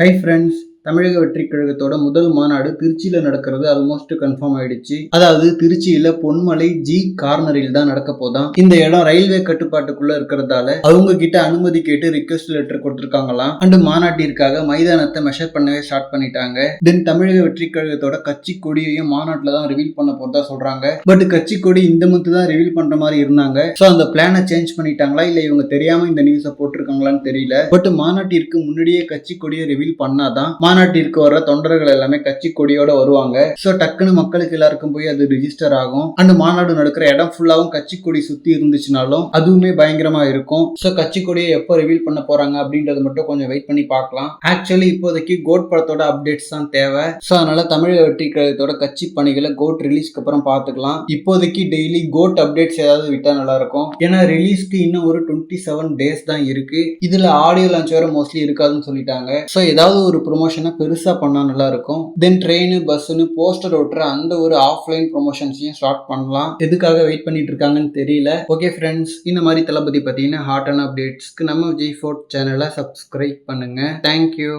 Hi friends தமிழக வெற்றி கழகத்தோட முதல் மாநாடு திருச்சியில நடக்கிறது ஆல்மோஸ்ட் கன்ஃபார்ம் ஆயிடுச்சு. அதாவது திருச்சியில பொன்மலை ஜி கார்னரில் தான் நடக்க போதான் இந்த இடம் ரயில்வே கட்டுப்பாட்டுக்குள்ள இருக்கிறதால அவங்க கிட்ட அனுமதி கேட்டு ரிக்வெஸ்ட் லெட்டர் கொடுத்துருக்காங்களாம். அண்ட் மாநாட்டிற்காக மைதானத்தை மெஷர் பண்ணவே ஸ்டார்ட் பண்ணிட்டாங்க. தென் தமிழக வெற்றி கழகத்தோட கட்சி கொடியையும் மாநாட்டில் தான் ரிவீல் பண்ண போறதா சொல்றாங்க. பட் கட்சி கொடி இந்த மந்த் தான் ரிவீல் பண்ற மாதிரி இருந்தாங்க. ஸோ அந்த பிளானை சேஞ்ச் பண்ணிட்டாங்களா? இல்ல இவங்க தெரியாம இந்த நியூஸை போட்டிருக்காங்களான்னு தெரியல. பட் மாநாட்டிற்கு முன்னாடியே கட்சி கொடியை ரிவீல் பண்ணாதான் மாநாட்டிற்கு வர்ற தொண்டர்கள் எல்லாமே கட்சி கொடியோட வருவாங்க. ஸோ டக்குன்னு மக்களுக்கு எல்லாருக்கும் போய் அது ரிஜிஸ்டர் ஆகும். அண்ட் மாநாடு நடக்கிற இடம் ஃபுல்லாவும் கட்சி கொடி சுத்தி இருந்துச்சுனாலும் அதுவுமே பயங்கரமா இருக்கும். ஸோ கட்சி கொடியை எப்போ ரிவீல் பண்ண போறாங்க அப்படின்றது மட்டும் கொஞ்சம் வெயிட் பண்ணி பார்க்கலாம். ஆக்சுவலி இப்போதைக்கு கோட் படத்தோட அப்டேட்ஸ் தான் தேவை. ஸோ அதனால தமிழக வெற்றி கழகத்தோட கட்சி பணிகளை கோட் ரிலீஸ்க்கு அப்புறம் பார்த்துக்கலாம். இப்போதைக்கு டெய்லி கோட் அப்டேட்ஸ் ஏதாவது விட்டா நல்லா இருக்கும். ஏன்னா ரிலீஸ்க்கு இன்னும் ஒரு டுவெண்ட்டி செவன் டேஸ் தான் இருக்கு. இதுல ஆடியோ லான்ச் வேற மோஸ்ட்லி இருக்காதுன்னு சொல்லிட்டாங்க. ஸோ ஏதாவது ஒரு ப்ரொமோஷன் ப்ரொமோஷனை பெருசாக நல்லா இருக்கும் தென் ட்ரெயின் பஸ்ஸுன்னு போஸ்டர் ஓட்டுற அந்த ஒரு ஆஃப்லைன் ப்ரொமோஷன்ஸையும் ஸ்டார்ட் பண்ணலாம். எதுக்காக வெயிட் பண்ணிட்டு இருக்காங்கன்னு தெரியல. ஓகே ஃப்ரெண்ட்ஸ் இந்த மாதிரி தளபதி பார்த்தீங்கன்னா ஹாட் அண்ட் அப்டேட்ஸ்க்கு நம்ம விஜய் ஃபோர்ட் சேனலை சப்ஸ்கிரைப் பண்ணுங்க. Thank you